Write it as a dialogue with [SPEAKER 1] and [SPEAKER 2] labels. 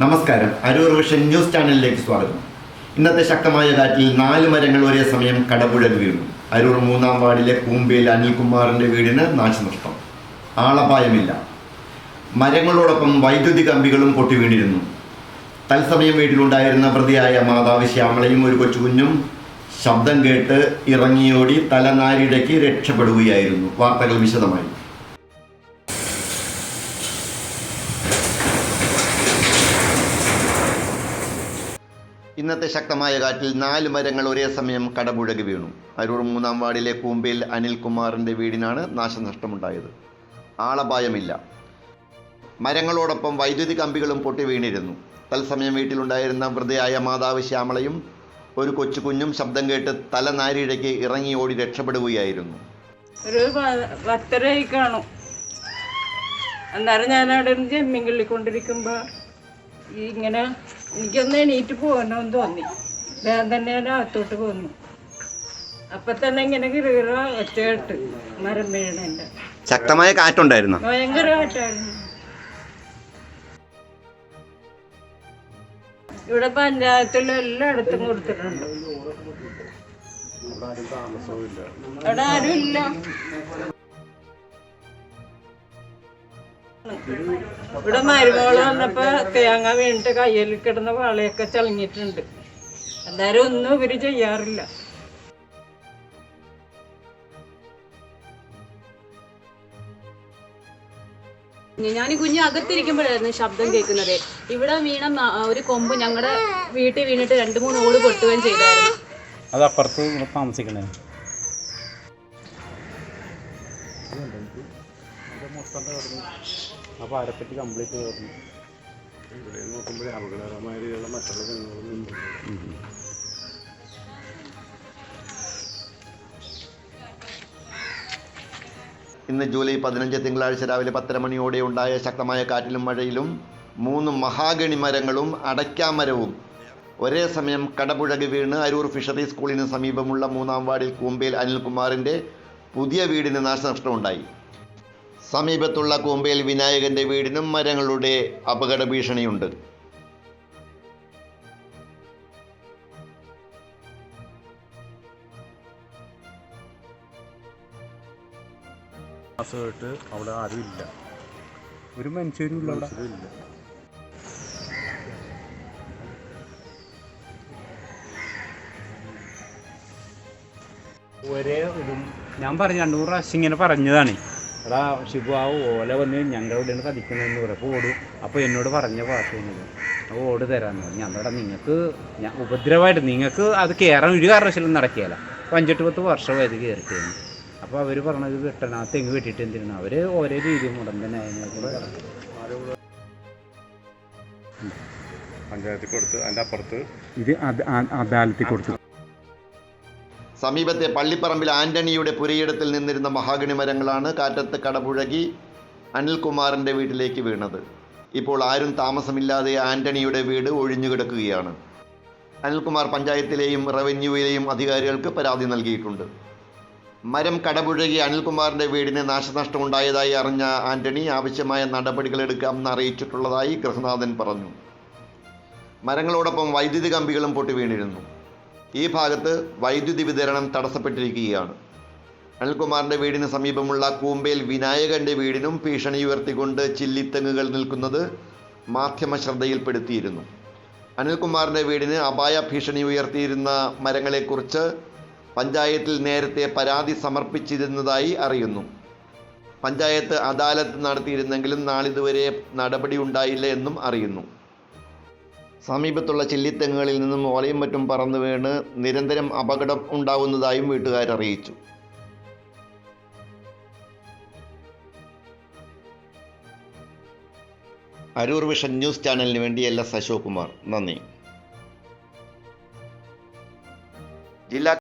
[SPEAKER 1] നമസ്കാരം Aroor vision news ചാനലിലേക്ക് സ്വാഗതം ഇന്നത്തെ ശക്തമായ കാറ്റിൽ നാല് മരങ്ങൾ ഒരേ സമയം കടപുഴകി വീണു അരൂർ മൂന്നാം വാർഡിലെ കൂമ്പയിൽ അനിൽകുമാറിൻ്റെ വീടിന് നാശനഷ്ടം ആളപായമില്ല മരങ്ങളോടൊപ്പം വൈദ്യുതി കമ്പികളും പൊട്ടി വീണിരുന്നു തത്സമയം വീട്ടിലുണ്ടായിരുന്ന പ്രതിയായ മാതാവ് ശ്യാമളയും ഒരു കൊച്ചുകുഞ്ഞും ശബ്ദം കേട്ട് ഇറങ്ങിയോടി തലനാരിടയ്ക്ക് രക്ഷപ്പെടുകയായിരുന്നു വാർത്തകൾ വിശദമായി ഇന്നത്തെ ശക്തമായ കാറ്റിൽ നാല് മരങ്ങൾ ഒരേ സമയം കടപുഴകി വീണു അരൂർ മൂന്നാം വാർഡിലെ കൂമ്പയിൽ അനിൽകുമാറിൻ്റെ വീടിനാണ് നാശനഷ്ടമുണ്ടായത് ആളപായമില്ല മരങ്ങളോടൊപ്പം വൈദ്യുതി കമ്പികളും പൊട്ടി വീണിരുന്നു തത്സമയം വീട്ടിലുണ്ടായിരുന്ന വൃദ്ധയായ മാതാവ് ശ്യാമളയും ഒരു കുഞ്ഞും ശബ്ദം കേട്ട് തലനാരിഴയ്ക്ക് ഇറങ്ങി ഓടി രക്ഷപ്പെടുകയായിരുന്നു
[SPEAKER 2] ഒരു കാണും അന്നേരം ഞാൻ അവിടെ ജമ്മിൻ കിള്ളിക്കൊണ്ടിരിക്കുമ്പോൾ ഇങ്ങനെ എനിക്കൊന്ന് എണീറ്റ് പോകണമെന്ന് തോന്നി തന്നെ അകത്തോട്ട് പോന്നു അപ്പൊ തന്നെ ഇങ്ങനെ കിറുകിറ ഒറ്റ കേട്ട് മരം വീഴണെന്റെ
[SPEAKER 1] ശക്തമായ കാറ്റുണ്ടായിരുന്നു
[SPEAKER 2] ഭയങ്കര കാറ്റായിരുന്നു ഇവിടെ പഞ്ചായത്തിൽ എല്ലായിടത്തും കൊടുത്തിട്ടുണ്ട് അവിടെ ആരും ഇല്ല ഇവിടെ മരുമോള് വന്നപ്പോ തേങ്ങ വീണിട്ട് കയ്യിൽ കിടന്ന വളയൊക്കെ ചളിഞ്ഞിട്ടുണ്ട് എന്തായാലും ഒന്നും ഇവര് ചെയ്യാറില്ല ഞാൻ ഈ കുഞ്ഞ് അകത്തിരിക്കുമ്പോഴായിരുന്നു ശബ്ദം കേൾക്കുന്നത് ഇവിടെ വീണ ഒരു കൊമ്പ് ഞങ്ങളുടെ വീട്ടിൽ വീണിട്ട് രണ്ട് മൂന്ന് ഓട് പൊട്ടുകയും ചെയ്തായിരുന്നു
[SPEAKER 1] അത് അപ്പുറത്ത് ഇവിടെ മൊത്തം തകർന്നു അപ്പോൾ അരപ്പറ്റി കംപ്ലീറ്റ് തകർന്നു ഇവിടെ നോക്കുമ്പോഴേ അപകടകരമായ രീതിയിലുള്ള മറ്റുള്ള ജനങ്ങളൊന്നും ഇന്ന് ജൂലൈ പതിനഞ്ച് തിങ്കളാഴ്ച രാവിലെ പത്തര മണിയോടെ ഉണ്ടായ ശക്തമായ കാറ്റിലും മഴയിലും മൂന്ന് മഹാഗണി മരങ്ങളും അടയ്ക്കാമരവും ഒരേ സമയം കടപുഴകി വീണ് അരൂർ ഫിഷറി സ്കൂളിന് സമീപമുള്ള മൂന്നാം വാർഡിൽ കൂമ്പയിൽ അനിൽകുമാറിൻ്റെ പുതിയ വീടിന് നാശനഷ്ടമുണ്ടായി സമീപത്തുള്ള കൂമ്പയിൽ വിനായകന്റെ വീടിനും മരങ്ങളുടെ അപകട ഭീഷണിയുണ്ട് മാസമായിട്ട് അവിടെ ആരുമില്ല ഒരു ഇല്ല
[SPEAKER 3] ഒരേ ഇതും ഞാൻ പറഞ്ഞു രണ്ടു പ്രാവശ്യം ഇങ്ങനെ പറഞ്ഞതാണ് എടാ ഷിബു ആ ഓല വന്ന് ഞങ്ങളുടെ ഞങ്ങളെവിടെയാണ് കടിക്കണമെന്ന് പറയും ഓടും അപ്പോൾ എന്നോട് പറഞ്ഞ പാട്ടാണിത് അപ്പോൾ ഓട് തരാന്ന് പറഞ്ഞു ഞാൻ പറയാം നിങ്ങൾക്ക് ഞാൻ ഉപദ്രവമായിട്ട് നിങ്ങൾക്ക് അത് കയറാൻ ഒരു കാരണവശാലും നടക്കുകയില്ല അപ്പോൾ അഞ്ചെട്ട് പത്ത് വർഷമായത് കയറി അപ്പോൾ അവർ പറഞ്ഞത് വെട്ടണം ആ തെങ്ങ് വെട്ടിയിട്ട് എന്തിനാണ് അവർ ഓരോ രീതി മുടം തന്നെ അതിനകത്ത്
[SPEAKER 1] പഞ്ചായത്തിൽ കൊടുത്ത് അതിൻ്റെ അപ്പുറത്ത് ഇത് അദാലത്തിൽ കൊടുത്തു സമീപത്തെ പള്ളിപ്പറമ്പിൽ ആന്റണിയുടെ പുരയിടത്തിൽ നിന്നിരുന്ന മഹാഗണി മരങ്ങളാണ് കാറ്റത്ത് കടപുഴകി അനിൽകുമാറിൻ്റെ വീട്ടിലേക്ക് വീണത് ഇപ്പോൾ ആരും താമസമില്ലാതെ ആന്റണിയുടെ വീട് ഒഴിഞ്ഞുകിടക്കുകയാണ് കിടക്കുകയാണ് അനിൽകുമാർ പഞ്ചായത്തിലെയും റവന്യൂയിലെയും അധികാരികൾക്ക് പരാതി നൽകിയിട്ടുണ്ട് മരം കടപുഴകി അനിൽകുമാറിൻ്റെ വീടിന് നാശനഷ്ടമുണ്ടായതായി അറിഞ്ഞ ആന്റണി ആവശ്യമായ നടപടികൾ എടുക്കാമെന്ന് അറിയിച്ചിട്ടുള്ളതായി ഗൃഹനാഥൻ പറഞ്ഞു മരങ്ങളോടൊപ്പം വൈദ്യുതി കമ്പികളും പൊട്ടി വീണിരുന്നു ഈ ഭാഗത്ത് വൈദ്യുതി വിതരണം തടസ്സപ്പെട്ടിരിക്കുകയാണ് അനിൽകുമാറിന്റെ വീടിന് സമീപമുള്ള കൂമ്പയിൽ വിനായകന്റെ വീടിനും ഭീഷണി ഉയർത്തിക്കൊണ്ട് ചില്ലിത്തെങ്ങുകൾ നിൽക്കുന്നത് മാധ്യമ ശ്രദ്ധയിൽപ്പെടുത്തിയിരുന്നു അനിൽകുമാറിന്റെ വീടിന് അപായ ഭീഷണി ഉയർത്തിയിരുന്ന മരങ്ങളെക്കുറിച്ച് പഞ്ചായത്തിൽ നേരത്തെ പരാതി സമർപ്പിച്ചിരുന്നതായി അറിയുന്നു പഞ്ചായത്ത് അദാലത്ത് നടത്തിയിരുന്നെങ്കിലും നാളിതുവരെ നടപടി ഉണ്ടായില്ല എന്നും അറിയുന്നു സമീപത്തുള്ള ചില്ലിത്തെങ്ങുകളിൽ നിന്നും ഓലയും മറ്റും പറന്നു വീണ് നിരന്തരം അപകടം ഉണ്ടാകുന്നതായും അറിയിച്ചു അരൂർ വിഷൻ ന്യൂസ് ചാനലിന് വേണ്ടി എൽ എസ് അശോക് കുമാർ നന്ദി ജില്ലാ